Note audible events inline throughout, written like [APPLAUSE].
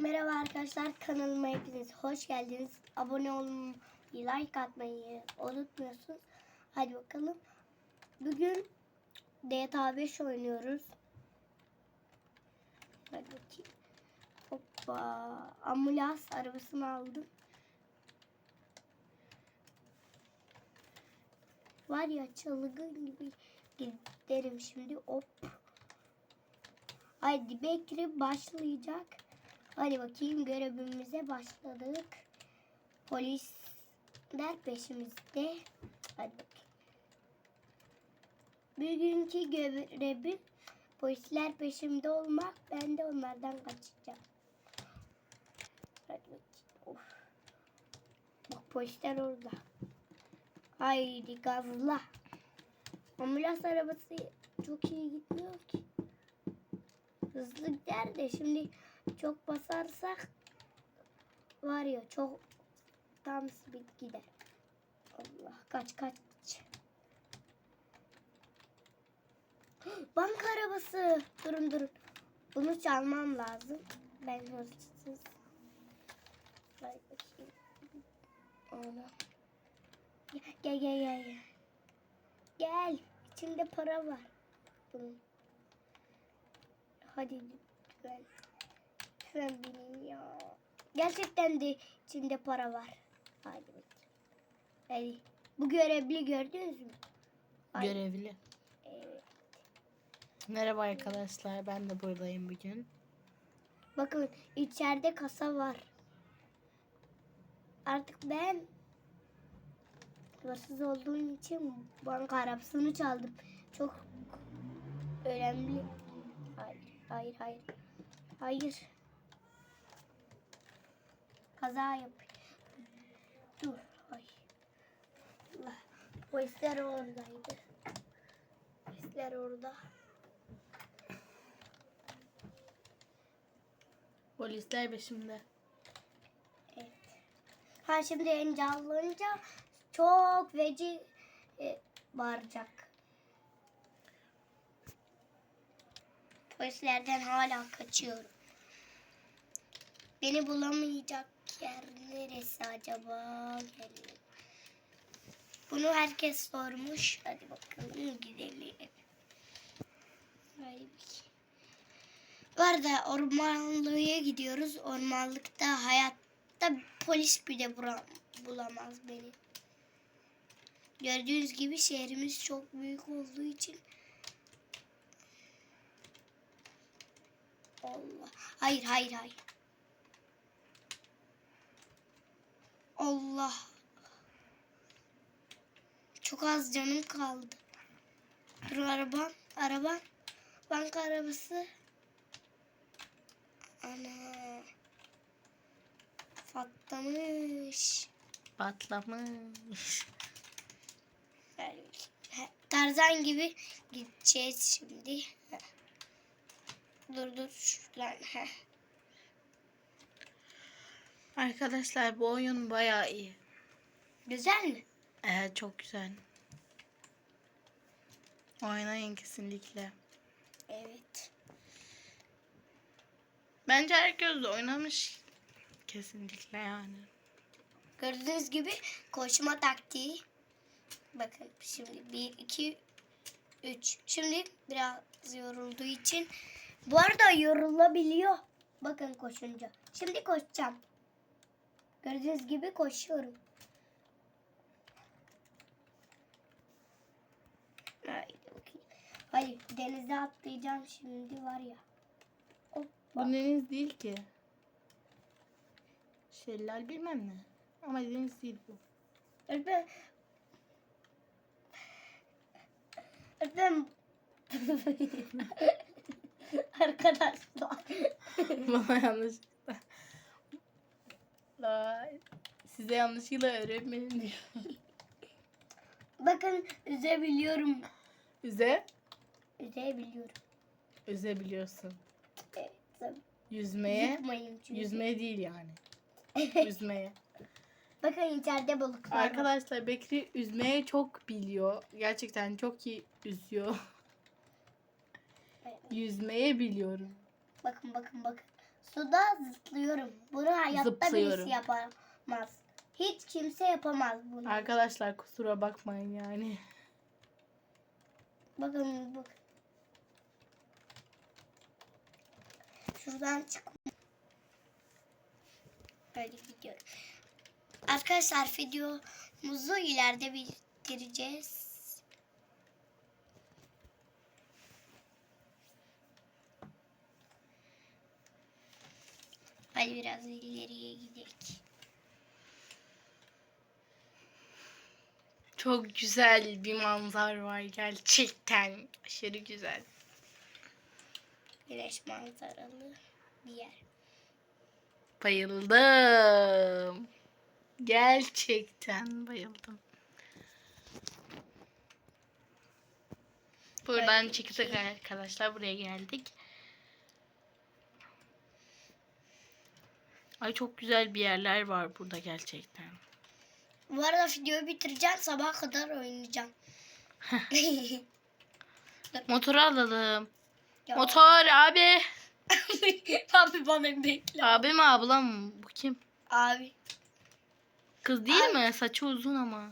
Merhaba arkadaşlar kanalıma hepiniz hoş geldiniz. Abone olmayı, like atmayı unutmuyorsunuz. Hadi bakalım. Bugün GTA 5 oynuyoruz. Hadi bakayım. Hoppa. Ambulans arabasını aldım. Var ya çılgın gibi giderim şimdi. Hop. Haydi Bekri başlayacak. Hadi bakayım görevimize başladık. Polisler peşimizde. Hadi bakayım. Bugünkü görevim polisler peşimde olmak. Ben de onlardan kaçacağım. Hadi bakayım. Of. Bak polisler orada. Haydi gazla. Ambulans arabası çok iyi gitmiyor ki. Hızlı gider de şimdi çok basarsak var ya çok tam speed gider. Allah kaç kaç. [GASPS] Banka arabası. Durun durun. Bunu çalmam lazım. Ben hırsız. Gel gel gel gel. Gel. İçinde para var. Bunun. Hadi lütfen. Lütfen benim ya. Gerçekten de içinde para var. Hadi bakayım. Hadi. Bu görevli gördünüz mü? Ay. Görevli. Evet. Merhaba arkadaşlar. Ben de buradayım bugün. Bakın içeride kasa var. Artık ben hırsız olduğum için banka arabasını çaldım. Çok önemli. Hayır, hayır, hayır. Hayır. Kaza yap. Dur. Ay. Allah. Polisler oradaydı. Polisler orada. Polisler peşimde. Evet. Ha şimdi engellanınca çok veci e, bağıracak. Polislerden hala kaçıyorum. Beni bulamayacak yer neresi acaba? Gelin. Bunu herkes sormuş. Hadi bakalım gidelim. Bakayım. Bu arada ormanlığa gidiyoruz. Ormanlıkta hayatta polis bile bulamaz beni. Gördüğünüz gibi şehrimiz çok büyük olduğu için Allah. Hayır hayır hayır. Allah. Çok az canım kaldı. Dur arabam, arabam. Banka arabası. Ana. Patlamış. Patlamış. Tarzan gibi gideceğiz şimdi. Dur dur şuradan. heh. Arkadaşlar bu oyun bayağı iyi. Güzel mi? Evet çok güzel. Oynayın kesinlikle. Evet. Bence herkes de oynamış. Kesinlikle yani. Gördüğünüz gibi koşma taktiği. Bakın şimdi 1, 2, 3. Şimdi biraz yorulduğu için. Bu arada yorulabiliyor. Bakın koşunca. Şimdi koşacağım. Gördüğünüz gibi koşuyorum. Haydi bakayım. Hayır denize atlayacağım şimdi var ya. Hoppa. Bu deniz değil ki. Şelal bilmem ne. Ama deniz değil bu. Öğretmen. Öğretmen. [LAUGHS] Arkadaşlar. Bana yanlışlıkla. La, size yanlışlıkla öğretmenim diyor. [LAUGHS] Bakın üzebiliyorum. Üze, Üzebiliyorum. üzebiliyorsun. Evet. Yüzmeye, Yıkmayın çünkü. yüzmeye değil yani. Yüzmeye. Bakın içeride balıklar var. Arkadaşlar Bekri üzmeye çok biliyor. Gerçekten çok iyi üzüyor. Yüzmeye biliyorum. Bakın bakın bakın. Suda zıplıyorum. Bunu hayatta Zıplıyorum. birisi yapamaz. Hiç kimse yapamaz bunu. Arkadaşlar kusura bakmayın yani. Bakın bak. Şuradan çık. Böyle gidiyorum. Arkadaşlar videomuzu ileride bitireceğiz. Hadi biraz ileriye gidelim. Çok güzel bir manzar var gerçekten. Aşırı güzel. Güneş manzaralı bir yer. Bayıldım. Gerçekten bayıldım. Buradan çıktık arkadaşlar. Buraya geldik. Ay çok güzel bir yerler var burada gerçekten. Bu arada videoyu bitireceğim. Sabaha kadar oynayacağım. [LAUGHS] Motoru alalım. Ya. Motor abi. [LAUGHS] Abi bana bekle. Abi mi ablam mı? Bu kim? Abi. Kız değil mi? Saçı uzun ama.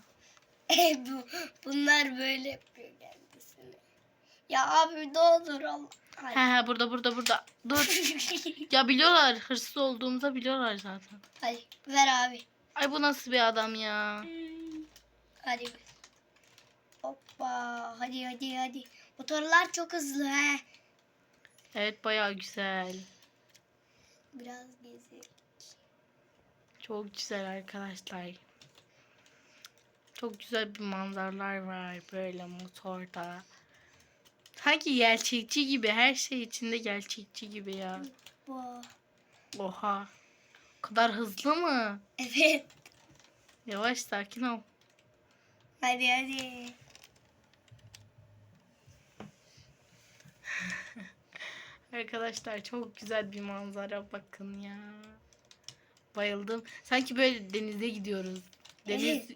[LAUGHS] Bu, bunlar böyle yapıyor kendisini. Ya abi ne olur Allah. He he burada burada burada. Dur. [LAUGHS] Ya biliyorlar hırsız olduğumuzu biliyorlar zaten. Hadi ver abi. Ay bu nasıl bir adam ya? Hadi. Hoppa. Hadi hadi hadi. Motorlar çok hızlı he. Evet bayağı güzel. Biraz gezelim. Çok güzel arkadaşlar. Çok güzel bir manzaralar var böyle motorda. Sanki gerçekçi gibi her şey içinde gerçekçi gibi ya. Bu. Oha. O kadar hızlı mı? Evet. Yavaş sakin ol. Hadi hadi. [LAUGHS] Arkadaşlar çok güzel bir manzara bakın ya. Bayıldım. Sanki böyle denize gidiyoruz. Deniz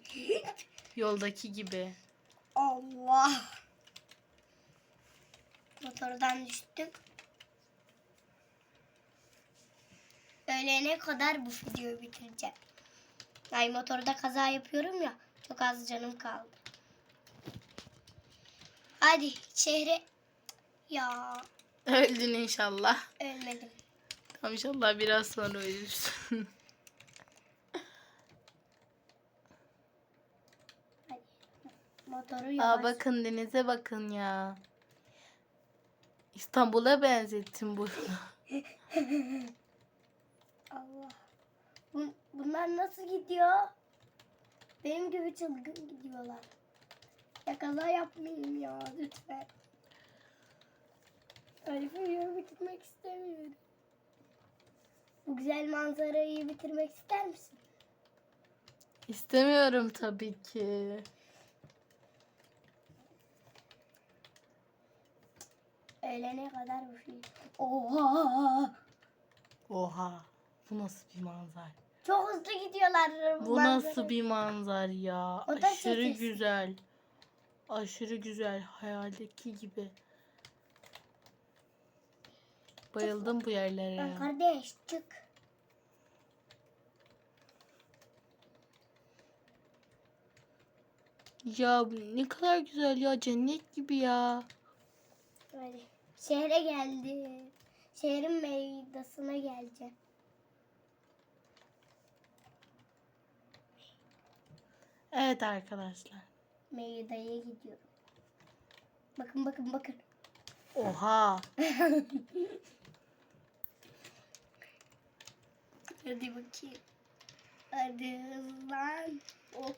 yoldaki gibi. Allah. Motordan düştüm. Öğlene kadar bu videoyu bitireceğim. Ay motorda kaza yapıyorum ya. Çok az canım kaldı. Hadi şehre... Ya Öldün inşallah. ölmedim. Tamam inşallah biraz sonra ölürsün. [LAUGHS] Motoru yavaş. Aa bakın denize bakın ya. İstanbul'a benzettim bunu. Allah. Bun- bunlar nasıl gidiyor? Benim gibi çılgın gidiyorlar. Ya kaza yapmayayım ya lütfen. Öyle videoyu bitirmek istemiyorum. Bu güzel manzarayı bitirmek ister misin? İstemiyorum tabii ki. Öğlene kadar bu şey. Oha! Oha. Bu nasıl bir manzar? Çok hızlı gidiyorlar. Bu manzara. nasıl bir manzar ya? O da Aşırı sessiz. güzel. Aşırı güzel. Hayaldeki gibi. Bayıldım bu yerlere Lan ya. kardeş çık. Ya ne kadar güzel ya. Cennet gibi ya. Hadi. Şehre geldi. Şehrin meydasına geleceğim. Evet arkadaşlar. Meydaya gidiyorum. Bakın bakın bakın. Oha. [LAUGHS] Hadi bakayım. Hadi hızlan. Hop.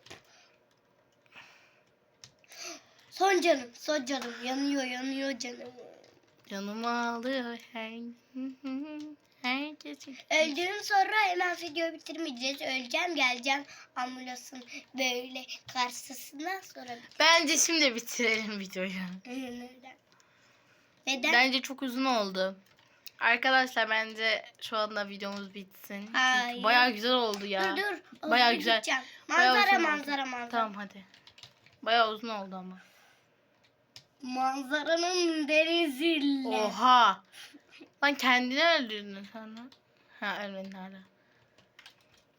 Son canım, son canım. Yanıyor, yanıyor canım. Canımı alıyor [LAUGHS] her her gece. Öldüğüm sonra hemen video bitirmeyeceğiz. Öleceğim, geleceğim ambulansın böyle karşısına sonra Bence şimdi bitirelim videoyu. Neden? Neden? Bence çok uzun oldu. Arkadaşlar bence şu anda videomuz bitsin. Hayır. Çünkü bayağı güzel oldu ya. Dur dur. Bayağı güzel. gideceğim. Bayağı Manzara manzara manzara. Tamam hadi. Bayağı uzun oldu ama. Manzaranın deniziyle. Oha. Lan kendini öldürdün sen lan. Ha Ermenler'de.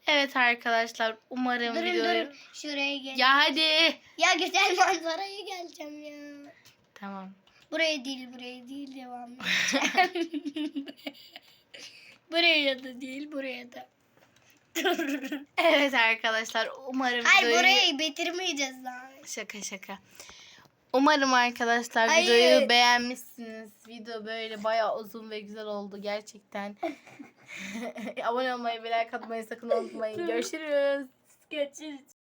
Evet arkadaşlar umarım Durun videoyu... durun. Şuraya gel. Ya hadi. Ya güzel manzaraya geleceğim ya. Tamam. Buraya değil buraya değil devam edeceğim. [LAUGHS] buraya da değil buraya da. Evet arkadaşlar umarım Hayır videoyu... burayı bitirmeyeceğiz daha. Şaka şaka. Umarım arkadaşlar Hayır. videoyu beğenmişsiniz. Video böyle bayağı uzun ve güzel oldu gerçekten. [LAUGHS] Abone olmayı ve like atmayı sakın unutmayın. [LAUGHS] Görüşürüz. Görüşürüz.